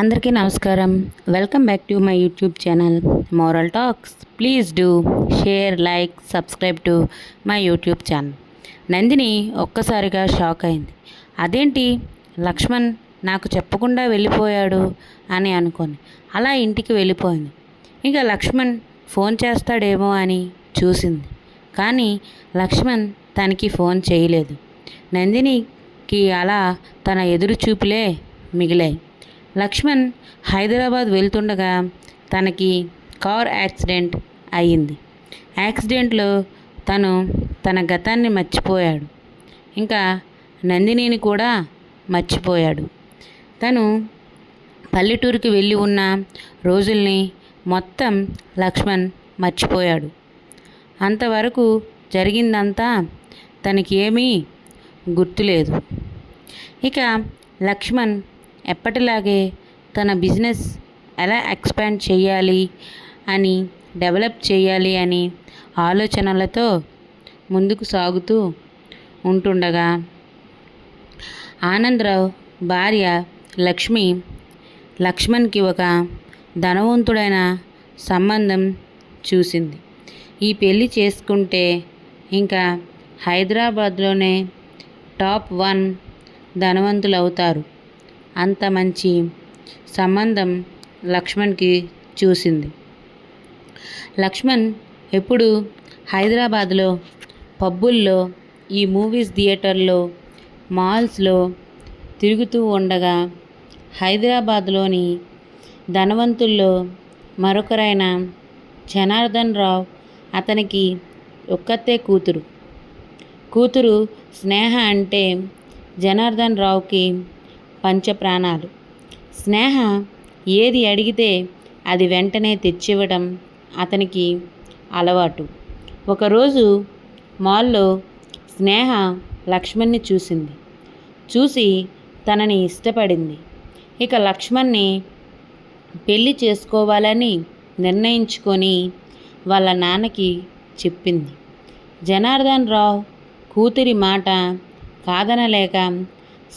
అందరికీ నమస్కారం. Welcome back to my YouTube channel moral talks please do share like subscribe to my YouTube channel Nandini ఒక్కసారిగా shock అయింది. అదేంటి? లక్ష్మణ్ నాకు చెప్పకుండా వెళ్ళిపోయాడు అని అనుకొని అలా ఇంటికి వెళ్ళిపోయింది. ఇక లక్ష్మణ్ ఫోన్ చేస్తాడేమో అని చూసింది. కానీ లక్ష్మణ్ తనకి ఫోన్ చేయలేదు. నందినికి అలా తన ఎదురు చూపులే మిగిలాయి. లక్ష్మణ్ హైదరాబాద్ వెళ్తుండగా తనకి కార్ యాక్సిడెంట్ అయ్యింది. యాక్సిడెంట్లో తను తన గతాన్ని మర్చిపోయాడు. ఇంకా నందినిని కూడా మర్చిపోయాడు. తను పల్లెటూరుకి వెళ్ళి ఉన్న రోజుల్ని మొత్తం లక్ష్మణ్ మర్చిపోయాడు. అంతవరకు జరిగిందంతా తనకి ఏమీ గుర్తులేదు. ఇక లక్ష్మణ్ ఎప్పటిలాగే తన బిజినెస్ ఎలా ఎక్స్పాండ్ చేయాలి అని డెవలప్ చేయాలి అని ఆలోచనలతో ముందుకు సాగుతూ ఉంటుండగా ఆనందరావు భార్య లక్ష్మి లక్ష్మణ్కి ఒక ధనవంతుడైన సంబంధం చూసింది. ఈ పెళ్ళి చేసుకుంటే ఇంకా హైదరాబాద్లోనే టాప్ వన్ ధనవంతులు అవుతారు అంత మంచి సంబంధం లక్ష్మణ్కి చూసింది. లక్ష్మణ్ ఎప్పుడు హైదరాబాద్లో పబ్బుల్లో ఈ మూవీస్ థియేటర్లో మాల్స్లో తిరుగుతూ ఉండగా హైదరాబాద్లోని ధనవంతుల్లో మరొకరైన జనార్దన్ రావు అతనికి ఒక్కతే కూతురు. కూతురు స్నేహ అంటే జనార్దన్ రావుకి పంచప్రాణాలు. స్నేహ ఏది అడిగితే అది వెంటనే తెచ్చివ్వడం అతనికి అలవాటు. ఒకరోజు మాల్లో స్నేహ లక్ష్మణ్ని చూసింది. చూసి తనని ఇష్టపడింది. ఇక లక్ష్మణ్ని పెళ్ళి చేసుకోవాలని నిర్ణయించుకొని వాళ్ళ నాన్నకి చెప్పింది. జనార్దన్ రావు కూతురి మాట కాదనలేక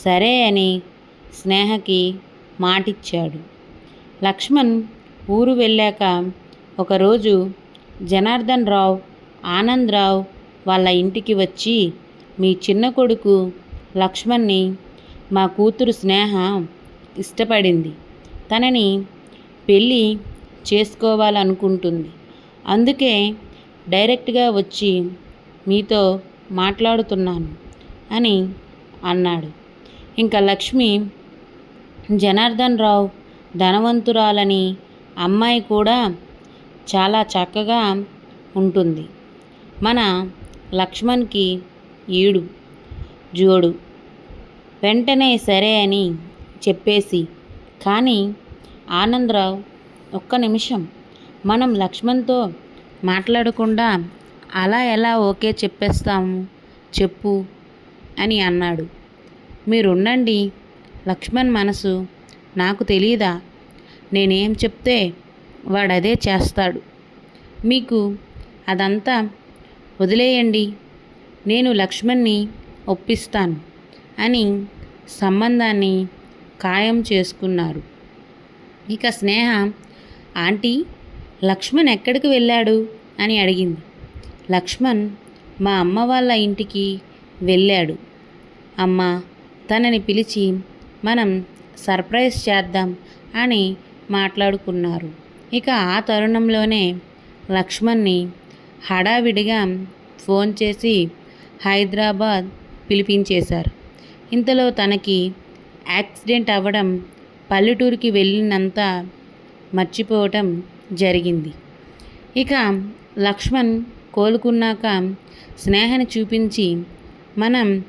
సరే అని స్నేహకి మాటిచ్చాడు. లక్ష్మణ్ ఊరు వెళ్ళాక ఒకరోజు జనార్దన్ రావు ఆనందరావు వాళ్ళ ఇంటికి వచ్చి మీ చిన్న కొడుకు లక్ష్మణ్ని మా కూతురు స్నేహ ఇష్టపడింది. తనని పెళ్ళి చేసుకోవాలనుకుంటుంది. అందుకే డైరెక్ట్గా వచ్చి మీతో మాట్లాడుతున్నాను అని అన్నాడు. ఇంకా లక్ష్మి జనార్దన్ రావు ధనవంతురాలని అమ్మాయి కూడా చాలా చక్కగా ఉంటుంది. మన లక్ష్మణ్కి ఈడు జోడు వెంటనే సరే అని చెప్పేసి కానీ ఆనందరావు ఒక్క నిమిషం మనం లక్ష్మణ్తో మాట్లాడకుండా అలా ఎలా ఓకే చెప్పేస్తాము చెప్పు అని అన్నాడు. మీరుండండి లక్ష్మణ్ మనసు. నాకు తెలియదా నేనేం చెప్తే వాడదే చేస్తాడు. మీకు అదంతా వదిలేయండి. నేను లక్ష్మణ్ని ఒప్పిస్తాను అని సంబంధాన్ని ఖాయం చేసుకున్నారు. ఇక స్నేహ ఆంటీ లక్ష్మణ్ ఎక్కడికి వెళ్ళాడు? అని అడిగింది. లక్ష్మణ్ మా అమ్మ వాళ్ళ ఇంటికి వెళ్ళాడు. అమ్మ తనని పిలిచి మనం సర్ప్రైజ్ చేద్దాం అని మాట్లాడుకున్నారు. ఇక ఆ తరుణంలోనే లక్ష్మణ్ని హడావిడిగా ఫోన్ చేసి హైదరాబాద్ పిలిపించేశారు. ఇంతలో తనకి యాక్సిడెంట్ అవ్వడం పల్లెటూరికి వెళ్ళినంత మర్చిపోవటం జరిగింది. ఇక లక్ష్మణ్ కోలుకున్నాక స్నేహని చూపించి మనం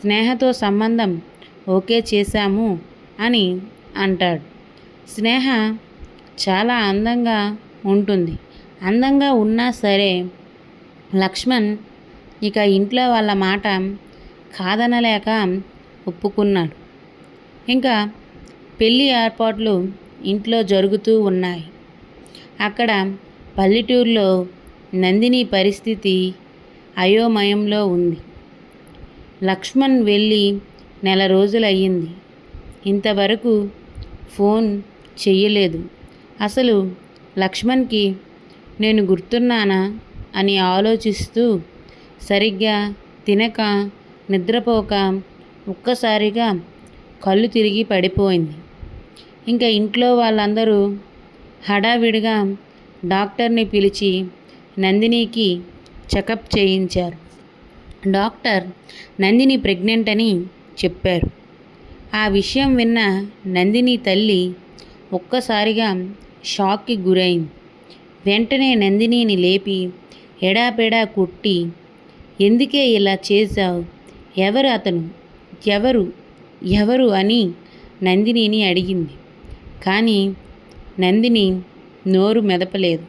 స్నేహతో సంబంధం ఓకే చేశాము అని అంటాడు. స్నేహ చాలా అందంగా ఉంటుంది. అందంగా ఉన్నా సరే లక్ష్మణ్ ఇక ఇంట్లో వాళ్ళ మాట కాదనలేక ఒప్పుకున్నాడు. ఇంకా పెళ్ళి ఏర్పాట్లు ఇంట్లో జరుగుతూ ఉన్నాయి. అక్కడ పల్లెటూరులో నందిని పరిస్థితి అయోమయంలో ఉంది. లక్ష్మణ్ వెళ్ళి నెల రోజులయ్యింది. ఇంతవరకు ఫోన్ చెయ్యలేదు. అసలు లక్ష్మణ్కి నేను గుర్తున్నానా అని ఆలోచిస్తూ సరిగ్గా తినక నిద్రపోక ఒక్కసారిగా కళ్ళు తిరిగి పడిపోయింది. ఇంకా ఇంట్లో వాళ్ళందరూ హడావిడిగా డాక్టర్ని పిలిచి నందినికి చెకప్ చేయించారు. డాక్టర్ నందిని ప్రెగ్నెంట్ అని చెప్పారు. ఆ విషయం విన్న నందిని తల్లి ఒక్కసారిగా షాక్కి గురైంది. వెంటనే నందినిని లేపి ఎడాపెడా కొట్టి ఎందుకే ఇలా చేశావు? ఎవరు అతను? ఎవరు? ఎవరు? అని నందినిని అడిగింది. కానీ నందిని నోరు మెదపలేదు.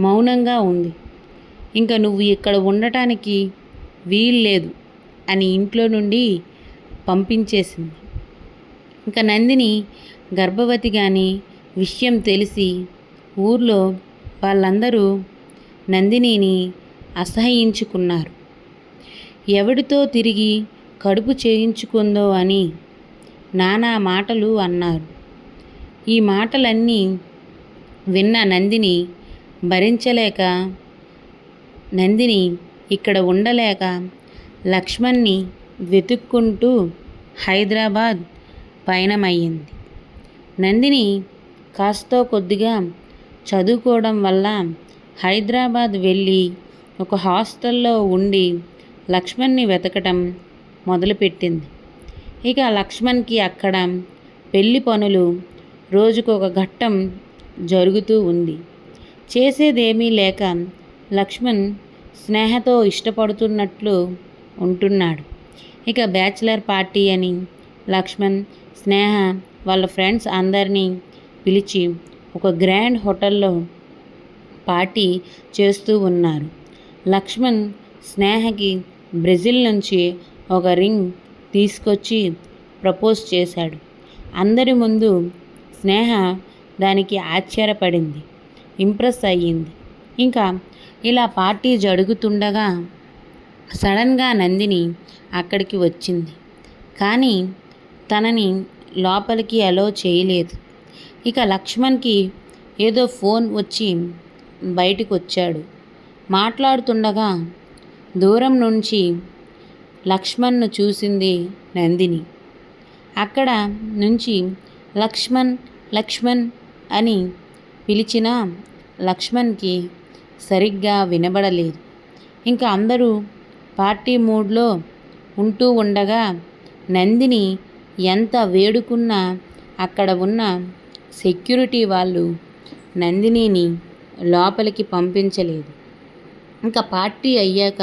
మౌనంగా ఉంది. ఇంకా నువ్వు ఇక్కడ ఉండటానికి వీల్లేదు అని ఇంట్లో నుండి పంపించేసింది. ఇంకా నందిని గర్భవతి కానీ విషయం తెలిసి ఊర్లో వాళ్ళందరూ నందినిని అసహ్యించుకున్నారు. ఎవడితో తిరిగి కడుపు చేయించుకుందో అని నానా మాటలు అన్నారు. ఈ మాటలన్నీ విన్న నందిని భరించలేక నందిని ఇక్కడ ఉండలేక లక్ష్మణ్ని వెతుక్కుంటూ హైదరాబాద్ పయనమయ్యింది. నందిని కాస్తో కొద్దిగా చదువుకోవడం వల్ల హైదరాబాద్ వెళ్ళి ఒక హాస్టల్లో ఉండి లక్ష్మణ్ని వెతకటం మొదలుపెట్టింది. ఇక లక్ష్మణ్కి అక్కడ పెళ్ళి పనులు రోజుకొక ఘట్టం జరుగుతూ ఉంది. చేసేదేమీ లేక లక్ష్మణ్ స్నేహతో ఇష్టపడుతున్నట్లు ఉంటున్నాడు. ఇక బ్యాచిలర్ పార్టీ అని లక్ష్మణ్ స్నేహ వాళ్ళ ఫ్రెండ్స్ అందరినీ పిలిచి ఒక గ్రాండ్ హోటల్లో పార్టీ చేస్తూ ఉన్నారు. లక్ష్మణ్ స్నేహకి బ్రెజిల్ నుంచి ఒక రింగ్ తీసుకొచ్చి ప్రపోజ్ చేశాడు. అందరి ముందు స్నేహ దానికి ఆశ్చర్యపడింది ఇంప్రెస్ అయ్యింది. ఇంకా ఇలా పార్టీ జరుగుతుండగా సడన్గా నందిని అక్కడికి వచ్చింది. కానీ తనని లోపలికి అలో చేయలేదు. ఇక లక్ష్మణ్కి ఏదో ఫోన్ వచ్చి బయటికి వచ్చాడు మాట్లాడుతుండగా దూరం నుంచి లక్ష్మణ్ను చూసింది నందిని. అక్కడ నుంచి లక్ష్మణ్ లక్ష్మణ్ అని పిలిచిన లక్ష్మణ్కి సరిగ్గా వినబడలేదు. ఇంకా అందరూ పార్టీ మూడ్లో ఉంటూ ఉండగా నందిని ఎంత వేడుకున్నా అక్కడ ఉన్న సెక్యూరిటీ వాళ్ళు నందినిని లోపలికి పంపించలేదు. ఇంకా పార్టీ అయ్యాక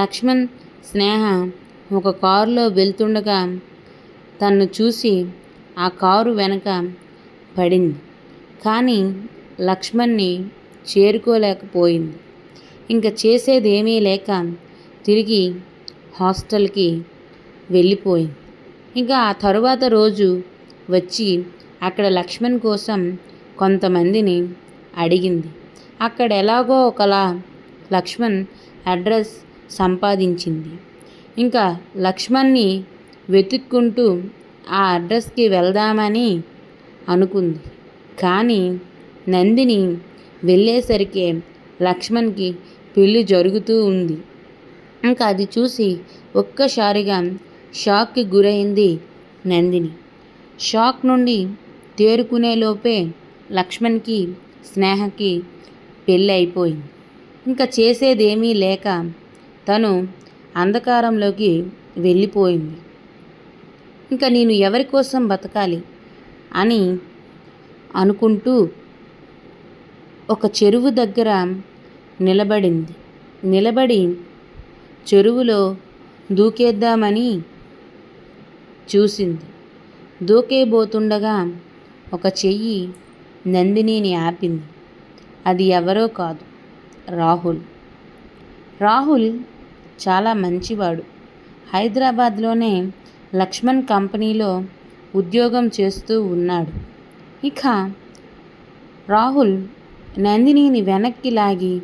లక్ష్మణ్ స్నేహ ఒక కారులో వెళ్తుండగా తన్ను చూసి ఆ కారు వెనక పడింది. కానీ లక్ష్మణ్ని చేరుకోలేకపోయింది. ఇంకా చేసేదేమీ లేక తిరిగి హాస్టల్కి వెళ్ళిపోయింది ఇంకా ఆ తరువాత రోజు వచ్చి అక్కడ లక్ష్మణ్ కోసం కొంతమందిని అడిగింది. అక్కడ ఎలాగో ఒకలా లక్ష్మణ్ అడ్రస్ సంపాదించింది. ఇంకా లక్ష్మణ్ని వెతుక్కుంటూ ఆ అడ్రస్కి వెళ్దామని అనుకుంది. కానీ నందిని వెళ్ళేసరికి లక్ష్మణ్కి పెళ్ళి జరుగుతూ ఉంది. ఇంకా అది చూసి ఒక్కసారిగా షాక్కి గురైంది నందిని. షాక్ నుండి తేరుకునేలోపే లక్ష్మణ్కి స్నేహకి పెళ్ళి అయిపోయింది. ఇంకా చేసేదేమీ లేక తను అంధకారంలోకి వెళ్ళిపోయింది. ఇంకా నేను ఎవరి కోసం బతకాలి అని అనుకుంటూ ఒక చెరువు దగ్గర నిలబడింది. నిలబడి చెరువులో దూకేద్దామని చూసింది. దూకేబోతుండగా ఒక చెయ్యి నందినిని ఆపింది. అది ఎవరో కాదు రాహుల్. రాహుల్ చాలా మంచివాడు. హైదరాబాద్లోనే లక్ష్మణ్ కంపెనీలో ఉద్యోగం చేస్తూ ఉన్నాడు. ఇక రాహుల్ నందినిని వెనక్కి లాగి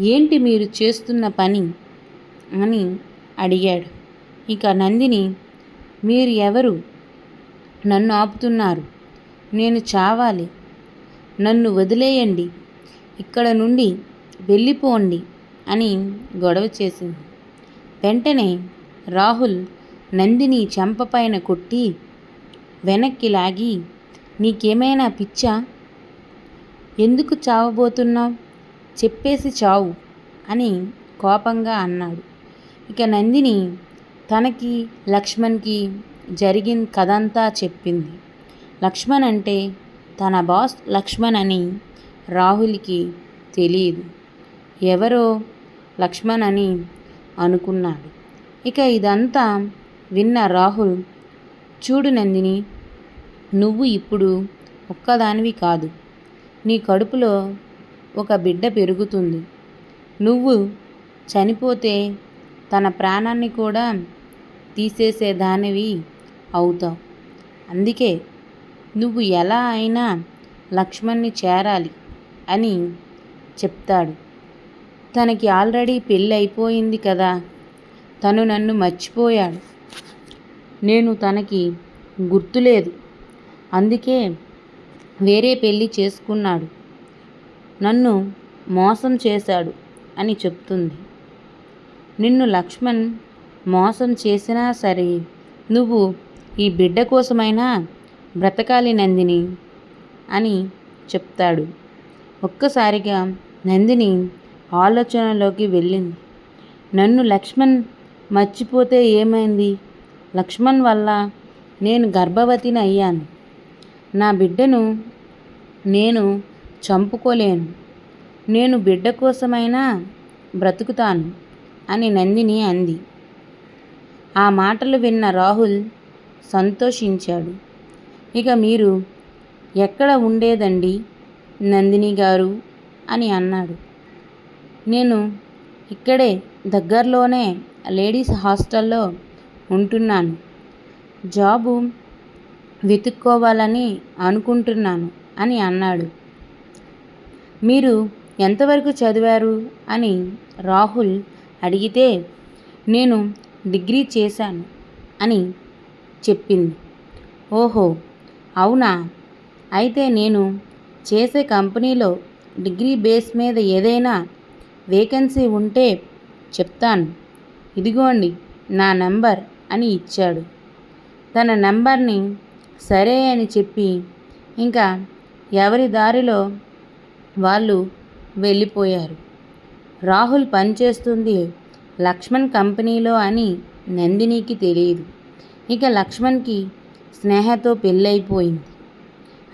ఏంటి మీరు చేస్తున్న పని? అని అడిగాడు. ఇక నందిని మీరు ఎవరు? నన్ను ఆపుతున్నారు. నేను చావాలి. నన్ను వదిలేయండి. ఇక్కడ నుండి వెళ్ళిపోండి అని గొడవ చేసింది. వెంటనే రాహుల్ నందిని చెంపపైన కొట్టి వెనక్కి లాగి నీకేమైనా పిచ్చా? ఎందుకు చావబోతున్నావు? చెప్పేసి చావు అని కోపంగా అన్నాడు. ఇక నందిని తనకి లక్ష్మణ్కి జరిగిన కథంతా చెప్పింది. లక్ష్మణ్ అంటే తన బాస్ లక్ష్మణ్ అని రాహుల్కి తెలియదు. ఎవరో లక్ష్మణ్ అని అనుకున్నాడు. ఇక ఇదంతా విన్న రాహుల్ చూడు నందిని నువ్వు ఇప్పుడు ఒక్కదానివి కాదు. నీ కడుపులో ఒక బిడ్డ పెరుగుతుంది. నువ్వు చనిపోతే తన ప్రాణాన్ని కూడా తీసేసేదానివి అవుతావు. అందుకే నువ్వు ఎలా అయినా లక్ష్మణ్ని చేరాలి అని చెప్తాడు. తనకి ఆల్రెడీ పెళ్ళి అయిపోయింది కదా తను నన్ను మర్చిపోయాడు. నేను తనకి గుర్తులేదు. అందుకే వేరే పెళ్ళి చేసుకున్నాడు. నన్ను మోసం చేశాడు అని చెప్తుంది. నిన్ను లక్ష్మణ్ మోసం చేసినా సరే నువ్వు ఈ బిడ్డ కోసమైనా బ్రతకాలి నందిని అని చెప్తాడు. ఒక్కసారిగా నందిని ఆలోచనలోకి వెళ్ళింది. నన్ను లక్ష్మణ్ మర్చిపోతే ఏమైంది? లక్ష్మణ్ వల్ల నేను గర్భవతిని అయ్యాను. నా బిడ్డను నేను చంపుకోలేను. నేను బిడ్డ కోసమైనా బ్రతుకుతాను. అని నందిని అంది. ఆ మాటలు విన్న రాహుల్ సంతోషించాడు. ఇక మీరు ఎక్కడ ఉండేదండి నందిని గారు అని అన్నాడు. నేను ఇక్కడే దగ్గరలోనే లేడీస్ హాస్టల్లో ఉంటున్నాను. జాబు వెతుక్కోవాలని అనుకుంటున్నాను అని అన్నాడు. మీరు ఎంతవరకు చదివారు అని రాహుల్ అడిగితే నేను డిగ్రీ చేశాను అని చెప్పింది. ఓహో అవునా? అయితే నేను చేసే కంపెనీలో డిగ్రీ బేస్ మీద ఏదైనా వేకెన్సీ ఉంటే చెప్తాను. ఇదిగోండి నా నెంబర్ అని ఇచ్చాడు. తన నెంబర్ని సరే అని చెప్పి ఇంకా ఎవరి దారిలో వాళ్ళు వెళ్ళిపోయారు. రాహుల్ పనిచేస్తుంది లక్ష్మణ్ కంపెనీలో అని నందినికి తెలియదు. ఇక లక్ష్మణ్కి స్నేహతో పెళ్ళైపోయింది.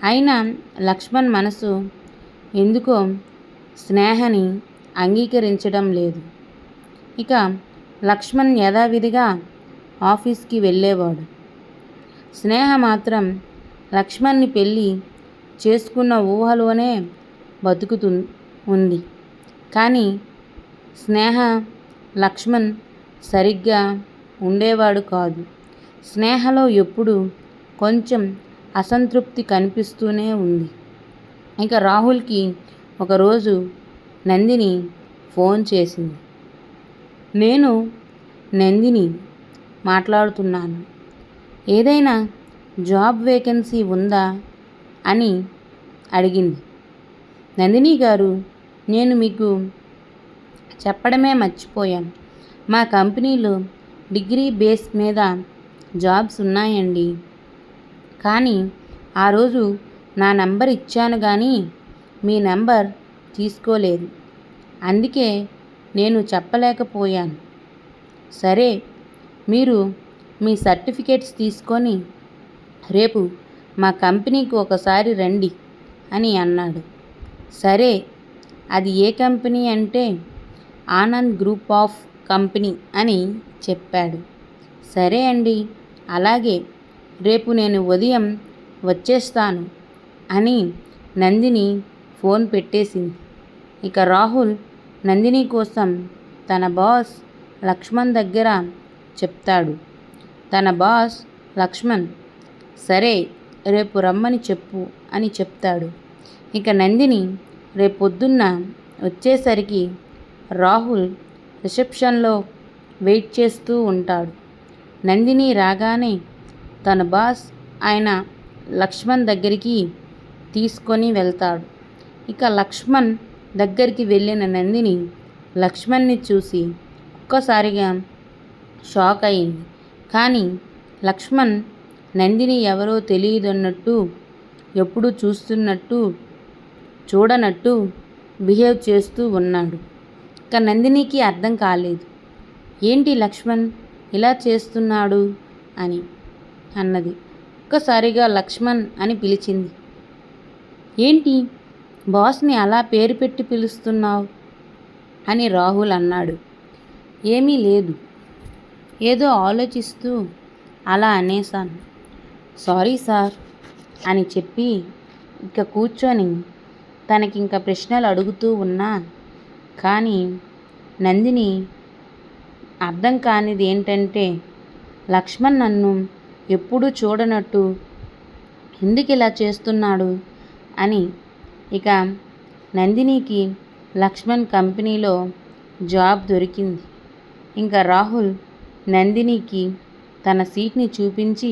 అయినా లక్ష్మణ్ మనసు ఎందుకో స్నేహని అంగీకరించడం లేదు. ఇక లక్ష్మణ్ యథావిధిగా ఆఫీస్కి వెళ్ళేవాడు. స్నేహ మాత్రం లక్ష్మణ్ని పెళ్ళి చేసుకున్న ఊహలోనే బతుకుతు ఉంది. కానీ స్నేహ లక్ష్మణ్ సరిగ్గా ఉండేవాడు కాదు. స్నేహలో ఎప్పుడు కొంచెం అసంతృప్తి కనిపిస్తూనే ఉంది. ఇక రాహుల్కి ఒకరోజు నందిని ఫోన్ చేసింది. నేను నందిని మాట్లాడుతున్నాను. ఏదైనా జాబ్ వేకెన్సీ ఉందా? అని అడిగింది. నందిని గారు నేను మీకు చెప్పడమే మర్చిపోయాను. మా కంపెనీలో డిగ్రీ బేస్ మీద జాబ్స్ ఉన్నాయండి. కానీ ఆ రోజు నా నెంబర్ ఇచ్చాను కానీ మీ నెంబర్ తీసుకోలేదు. అందుకే నేను చెప్పలేకపోయాను. సరే మీరు మీ సర్టిఫికేట్స్ తీసుకొని రేపు మా కంపెనీకి ఒకసారి రండి అని అన్నాడు. సరే అది ఏ కంపెనీ అంటే ఆనంద్ గ్రూప్ ఆఫ్ కంపెనీ అని చెప్పాడు. సరే అండి అలాగే రేపు నేను ఉదయం వచ్చేస్తాను అని నందిని ఫోన్ పెట్టేసింది. ఇక రాహుల్ నందిని కోసం తన బాస్ లక్ష్మణ్ దగ్గర చెప్తాడు. తన బాస్ లక్ష్మణ్ సరే రేపు రమ్మని చెప్పు అని చెప్తాడు. ఇక నందిని రేపొద్దున్న వచ్చేసరికి రాహుల్ రిసెప్షన్లో వెయిట్ చేస్తూ ఉంటాడు. నందిని రాగానే తన బాస్ ఆయన లక్ష్మణ్ దగ్గరికి తీసుకొని వెళ్తాడు. ఇక లక్ష్మణ్ దగ్గరికి వెళ్ళిన నందిని లక్ష్మణ్ని చూసి ఒక్కసారిగా షాక్ అయింది. కానీ లక్ష్మణ్ నందిని ఎవరో తెలియదన్నట్టు ఎప్పుడు చూస్తున్నట్టు చూడనట్టు బిహేవ్ చేస్తూ ఉన్నాడు. ఇక నందినికి అర్థం కాలేదు. ఏంటి లక్ష్మణ్? ఇలా చేస్తున్నాడు అని అన్నది. ఒక్కసారిగా లక్ష్మణ్ అని పిలిచింది. ఏంటి? బాస్ని అలా పేరు పెట్టి పిలుస్తున్నావు? అని రాహుల్ అన్నాడు. ఏమీ లేదు. ఏదో ఆలోచిస్తూ అలా అనేశాను. సారీ సార్ అని చెప్పి ఇక కూర్చొని తనకింక ప్రశ్నలు అడుగుతూ ఉన్నా కానీ నందిని అర్థం కానిది ఏంటంటే లక్ష్మణ్ నన్ను ఎప్పుడూ చూడనట్టు ఎందుకు ఇలా చేస్తున్నాడు అని. ఇక నందినికి లక్ష్మణ్ కంపెనీలో జాబ్ దొరికింది. ఇంకా రాహుల్ నందినికి తన సీట్ని చూపించి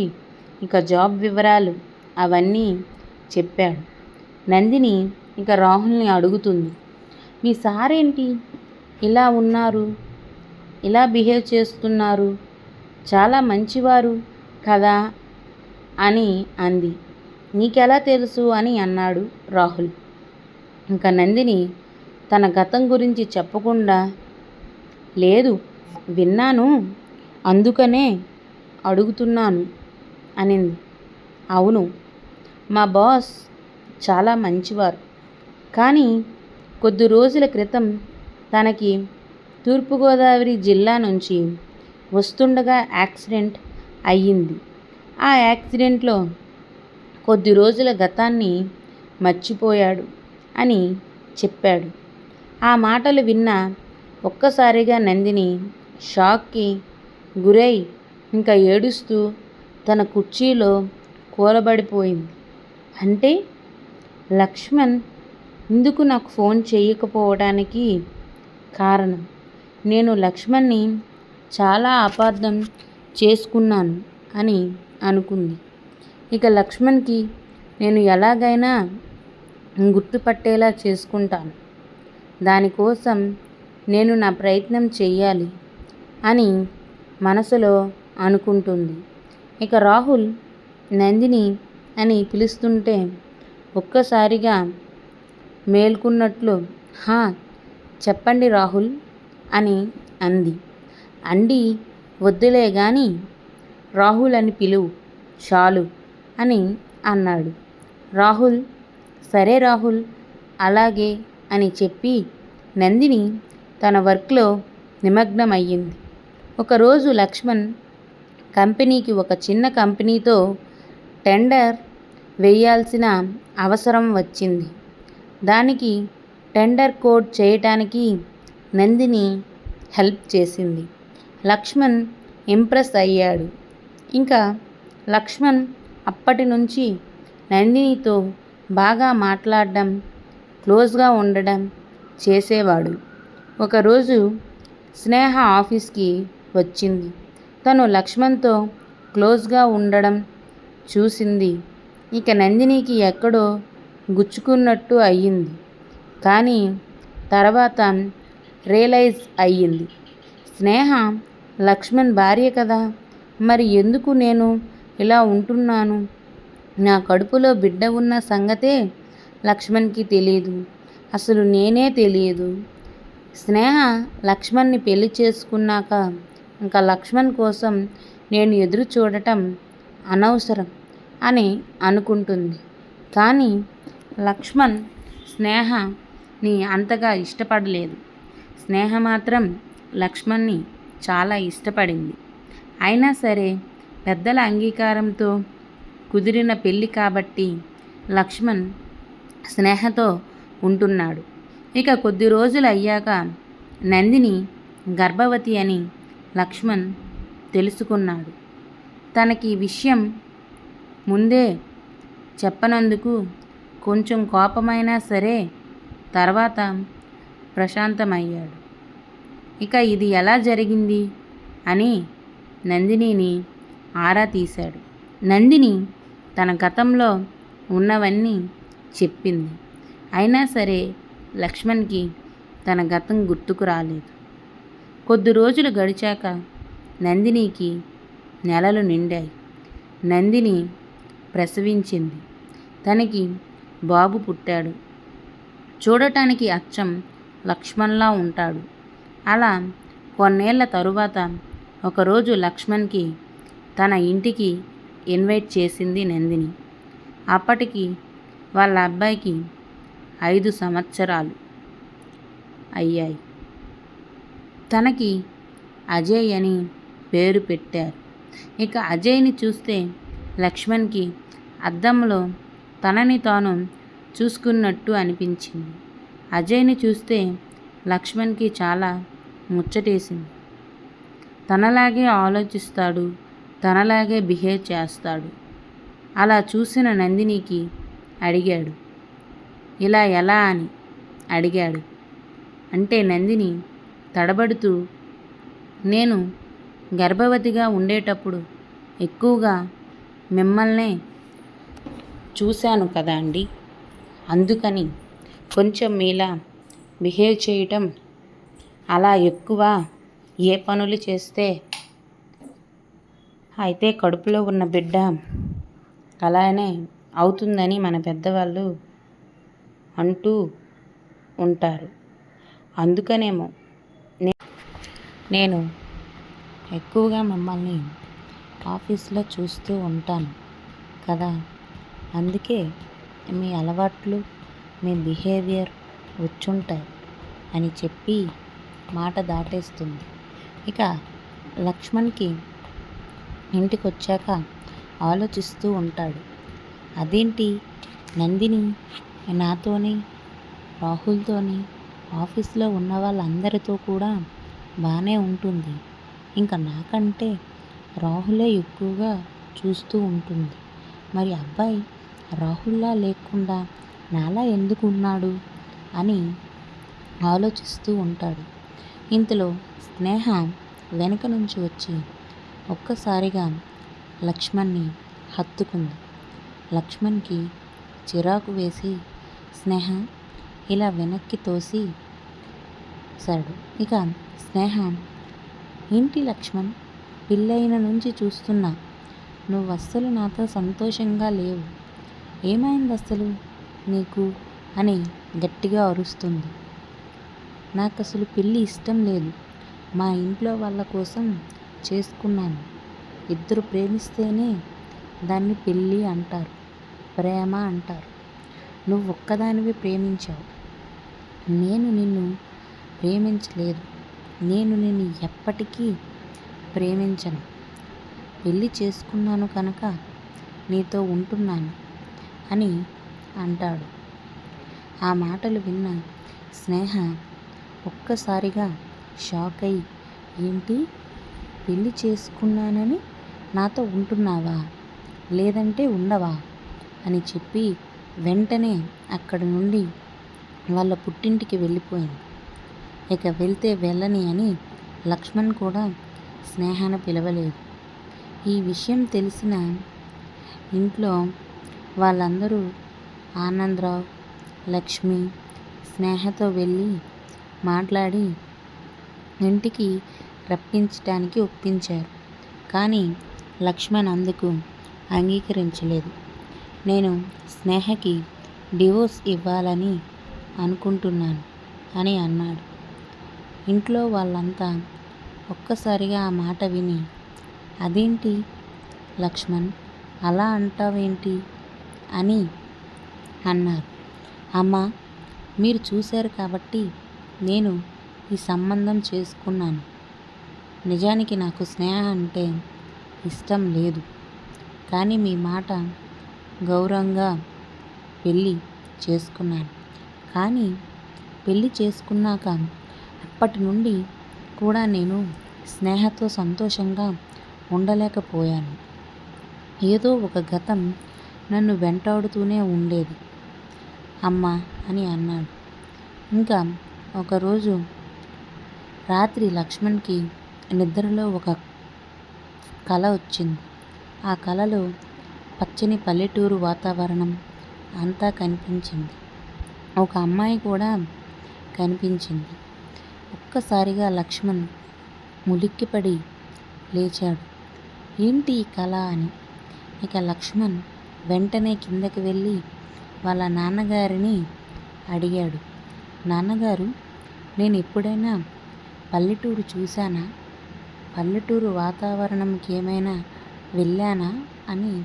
ఇక జాబ్ వివరాలు అవన్నీ చెప్పాడు. నందిని ఇక రాహుల్ని అడుగుతుంది. మీ సార్ ఏంటి ఇలా ఉన్నారు. ఇలా బిహేవ్ చేస్తున్నారు. చాలా మంచివారు కదా? అని అంది. నీకెలా తెలుసు అని అన్నాడు రాహుల్. ఇంకా నందిని తన గతం గురించి చెప్పకుండా లేదు విన్నాను అందుకనే అడుగుతున్నాను అనింది. అవును మా బాస్ చాలా మంచివారు. కానీ కొద్ది రోజుల క్రితం తనకి తూర్పుగోదావరి జిల్లా నుంచి వస్తుండగా యాక్సిడెంట్ అయ్యింది. ఆ యాక్సిడెంట్లో కొద్ది రోజుల గతాన్ని మర్చిపోయాడు అని చెప్పాడు. ఆ మాటలు విన్న ఒక్కసారిగా నందిని షాక్కి గురై ఇంకా ఏడుస్తూ తన కుర్చీలో కూలబడిపోయింది. అంటే లక్ష్మణ్ ఇందుకు నాకు ఫోన్ చేయకపోవడానికి కారణం. నేను లక్ష్మణ్ని చాలా అపార్థం చేసుకున్నాను అని అనుకుంది. ఇక లక్ష్మణ్కి నేను ఎలాగైనా గుర్తుపట్టేలా చేసుకుంటాను. దానికోసం నేను నా ప్రయత్నం చెయ్యాలి అని మనసులో అనుకుంటుంది. ఇక రాహుల్ నందిని అని పిలుస్తుంటే ఒక్కసారిగా మేల్కున్నట్లు హా చెప్పండి రాహుల్ అని అంది. అండి వద్దులే గాని రాహుల్ అని పిలువు చాలు అని అన్నాడు. రాహుల్ సరే రాహుల్ అలాగే అని చెప్పి నందిని తన వర్క్లో నిమగ్నమయ్యింది. ఒకరోజు లక్ష్మణ్ కంపెనీకి ఒక చిన్న కంపెనీతో టెండర్ వేయాల్సిన అవసరం వచ్చింది. దానికి టెండర్ కోడ్ చేయటానికి నందిని హెల్ప్ చేసింది. లక్ష్మణ్ ఇంప్రెస్ అయ్యాడు. ఇంకా లక్ష్మణ్ అప్పటి నుంచి నందినితో బాగా మాట్లాడడం క్లోజ్గా ఉండడం చేసేవాడు. ఒకరోజు స్నేహ ఆఫీస్కి వచ్చింది. తను లక్ష్మణ్తో క్లోజ్గా ఉండడం చూసింది. ఇక నందినికి ఎక్కడో గుచ్చుకున్నట్టు అయ్యింది. కానీ తర్వాత రియలైజ్ అయ్యింది. స్నేహ లక్ష్మణ్ భార్య కదా మరి ఎందుకు నేను ఇలా ఉంటున్నాను? నా కడుపులో బిడ్డ ఉన్న సంగతే లక్ష్మణ్కి తెలియదు అసలు నేనే తెలియదు స్నేహ లక్ష్మణ్ని పెళ్ళి చేసుకున్నాక ఇంకా లక్ష్మణ్ కోసం నేను ఎదురు చూడటం అనవసరం అని అనుకుంటుంది. కానీ లక్ష్మణ్ స్నేహని అంతగా ఇష్టపడలేదు. స్నేహ మాత్రం లక్ష్మణ్ని చాలా ఇష్టపడింది. అయినా సరే పెద్దల అంగీకారంతో కుదిరిన పెళ్ళి కాబట్టి లక్ష్మణ్ స్నేహతో ఉంటున్నాడు. ఇక కొద్ది రోజులు అయ్యాక నందిని గర్భవతి అని లక్ష్మణ్ తెలుసుకున్నాడు. తనకి విషయం ముందే చెప్పనందుకు కొంచెం కోపమైనా సరే తర్వాత ప్రశాంతమయ్యాడు. ఇక ఇది ఎలా జరిగింది? అని నందినిని ఆరా తీశాడు. నందిని తన గతంలో ఉన్నవన్నీ చెప్పింది. అయినా సరే లక్ష్మణ్కి తన గతం గుర్తుకు రాలేదు. కొద్ది రోజులు గడిచాక నందినికి నెలలు నిండాయి. నందిని ప్రసవించింది. తనకి బాబు పుట్టాడు. చూడటానికి అచ్చం లక్ష్మణ్లా ఉంటాడు. అలా కొన్నేళ్ళ తరువాత ఒకరోజు లక్ష్మణ్కి తన ఇంటికి ఇన్వైట్ చేసింది నందిని. అప్పటికి వాళ్ళ అబ్బాయికి ఐదు సంవత్సరాలు అయ్యాయి. తనకి అజయ్ అని పేరు పెట్టారు. ఇక అజయ్ని చూస్తే లక్ష్మణ్కి అద్దంలో తనని తాను చూసుకున్నట్టు అనిపించింది. అజయ్ని చూస్తే లక్ష్మణ్కి చాలా ముచ్చటేసింది. తనలాగే ఆలోచిస్తాడు తనలాగే బిహేవ్ చేస్తాడు. అలా చూసిన నందినికి అడిగాడు. ఇలా ఎలా అని? అడిగాడు. అంటే నందిని తడబడుతూ నేను గర్భవతిగా ఉండేటప్పుడు ఎక్కువగా మిమ్మల్నే చూశాను కదా అండి. అందుకని కొంచెం మీలా బిహేవ్ చేయటం అలా ఎక్కువ ఏ పనులు చేస్తే అయితే కడుపులో ఉన్న బిడ్డ అలానే అవుతుందని మన పెద్దవాళ్ళు అంటూ ఉంటారు. అందుకనేమో నే- నేను ఎక్కువగా మిమ్మల్ని ఆఫీస్లో చూస్తూ ఉంటాను కదా. అందుకే మీ అలవాట్లు మీ బిహేవియర్ వచ్చుంటాయి అని చెప్పి మాట దాటేస్తుంది. ఇక లక్ష్మణ్కి ఇంటికి వచ్చాక ఆలోచిస్తూ ఉంటాడు. అదేంటి? నందిని నాతోని రాహుల్తోని ఆఫీస్లో ఉన్న వాళ్ళందరితో కూడా బాగానే ఉంటుంది. ఇంకా నాకంటే రాహులే ఎక్కువగా చూస్తూ ఉంటుంది. మరి అబ్బాయి రాహుల్లా లేకుండా నాలా ఎందుకు ఉన్నాడు అని ఆలోచిస్తూ ఉంటాడు. ఇంతలో స్నేహ వెనక నుంచి వచ్చి ఒక్కసారిగా లక్ష్మణ్ని హత్తుకుంది. లక్ష్మణ్కి చిరాకు వేసి స్నేహ ఇలా వెనక్కి తోసి సాడు ఇక స్నేహ ఏంటి లక్ష్మణ్? పిల్లైన నుంచి చూస్తున్నా. నువ్వు అస్సలు నాతో సంతోషంగా లేవు. ఏమైంది అసలు? నీకు? అని గట్టిగా అరుస్తుంది. నాకు అసలు పెళ్ళి ఇష్టం లేదు. మా ఇంట్లో వాళ్ళ కోసం చేసుకున్నాను. ఇద్దరు ప్రేమిస్తేనే దాన్ని పెళ్ళి అంటారు. ప్రేమ అంటారు. నువ్వు ఒక్కదానివి ప్రేమించావు. నేను నిన్ను ప్రేమించలేదు. నేను నిన్ను ఎప్పటికీ ప్రేమించను. పెళ్ళి చేసుకున్నాను కనుక నీతో ఉంటున్నాను. అని అంటాడు. ఆ మాటలు విన్న స్నేహ ఒక్కసారిగా షాక్ అయి ఏంటి? పెళ్ళి చేసుకున్నానని నాతో ఉంటున్నావా? లేదంటే ఉండవా? అని చెప్పి వెంటనే అక్కడి నుండి వాళ్ళ పుట్టింటికి వెళ్ళిపోయింది. ఇక వెళ్తే వెళ్ళని అని లక్ష్మణ్ కూడా స్నేహాన్ని పిలవలేదు. ఈ విషయం తెలిసిన ఇంట్లో వాళ్ళందరూ ఆనందరావు లక్ష్మి స్నేహతో వెళ్ళి మాట్లాడి ఇంటికి రప్పించటానికి ఒప్పించారు. కానీ లక్ష్మణ్ అందుకు అంగీకరించలేదు. నేను స్నేహకి డివోర్స్ ఇవ్వాలని అనుకుంటున్నాను అని అన్నాడు. ఇంట్లో వాళ్ళంతా ఒక్కసారిగా ఆ మాట విని అదేంటి లక్ష్మణ్ అలా అంటావేంటి? అని అన్నారు. అమ్మ మీరు చూశారు కాబట్టి నేను ఈ సంబంధం చేసుకున్నాను. నిజానికి నాకు స్నేహ అంటే ఇష్టం లేదు. కానీ మీ మాట గౌరవంగా పెళ్ళి చేసుకున్నాను. కానీ పెళ్ళి చేసుకున్నాక అప్పటి నుండి కూడా నేను స్నేహతో సంతోషంగా ఉండలేకపోయాను. ఏదో ఒక గతం నన్ను వెంటాడుతూనే ఉండేది. అమ్మ అని అన్నాడు. ఇంకా ఒకరోజు రాత్రి లక్ష్మణ్కి నిద్రలో ఒక కళ వచ్చింది. ఆ కలలో పచ్చని పల్లెటూరు వాతావరణం అంతా కనిపించింది. ఒక అమ్మాయి కూడా కనిపించింది. ఒక్కసారిగా లక్ష్మణ్ ములిక్కిపడి లేచాడు. ఏంటి ఈ కళ అని. ఇక లక్ష్మణ్ వెంటనే కిందకి వెళ్ళి వాళ్ళ నాన్నగారిని అడిగాడు. నాన్నగారు నేను ఎప్పుడైనా పల్లెటూరు చూశానా? పల్లెటూరు వాతావరణంకి ఏమైనా వెళ్ళానా? అని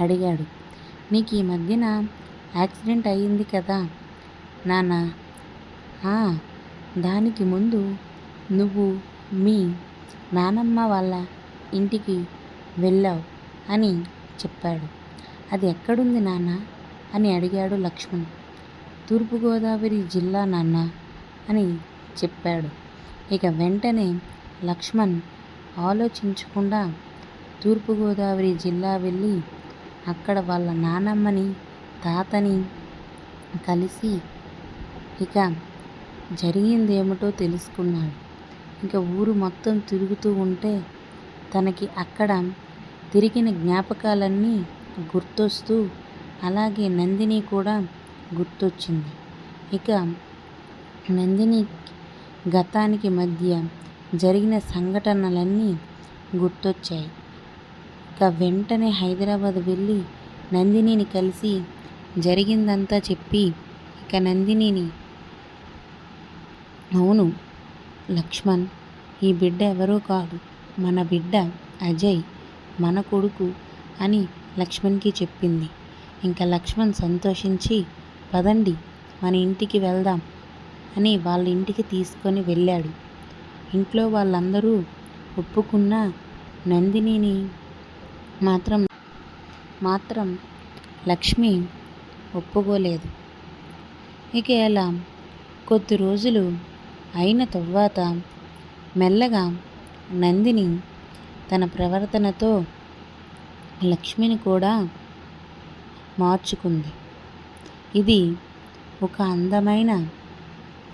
అడిగాడు. నీకు ఈ మధ్యన యాక్సిడెంట్ అయ్యింది కదా నాన్న. "ఆ, దానికి ముందు నువ్వు మీ నానమ్మ వాళ్ళ ఇంటికి వెళ్ళావు అని చెప్పాడు. అది ఎక్కడుంది నాన్న? అని అడిగాడు లక్ష్మణ్. తూర్పుగోదావరి జిల్లా నాన్న? అని చెప్పాడు. ఇక వెంటనే లక్ష్మణ్ ఆలోచించకుండా తూర్పుగోదావరి జిల్లా వెళ్ళి అక్కడ వాళ్ళ నానమ్మని తాతని కలిసి ఇక జరిగిందేమిటో తెలుసుకున్నాడు. ఇంకా ఊరు మొత్తం తిరుగుతూ ఉంటే తనకి అక్కడ తిరిగిన జ్ఞాపకాలన్నీ గుర్తొస్తూ అలాగే నందిని కూడా గుర్తొచ్చింది. ఇక నందిని గతానికి మధ్య జరిగిన సంఘటనలన్నీ గుర్తొచ్చాయి. ఇక వెంటనే హైదరాబాద్ వెళ్ళి నందినిని కలిసి జరిగిందంతా చెప్పి ఇక నందినిని అవును లక్ష్మణ్ ఈ బిడ్డ ఎవరో కాదు. మన బిడ్డ అజయ్ మన కొడుకు అని లక్ష్మణ్కి చెప్పింది. ఇంకా లక్ష్మణ్ సంతోషించి పదండి మన ఇంటికి వెళ్దాం అని వాళ్ళ ఇంటికి తీసుకొని వెళ్ళాడు. ఇంట్లో వాళ్ళందరూ ఒప్పుకున్న నందినిని మాత్రం మాత్రం లక్ష్మి ఒప్పుకోలేదు. ఇక ఇలా కొద్ది రోజులు అయిన తరువాత మెల్లగా నందిని తన ప్రవర్తనతో లక్ష్మిని కూడా మార్చుకుంది. ఇది ఒక అందమైన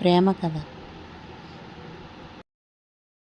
ప్రేమ కథ.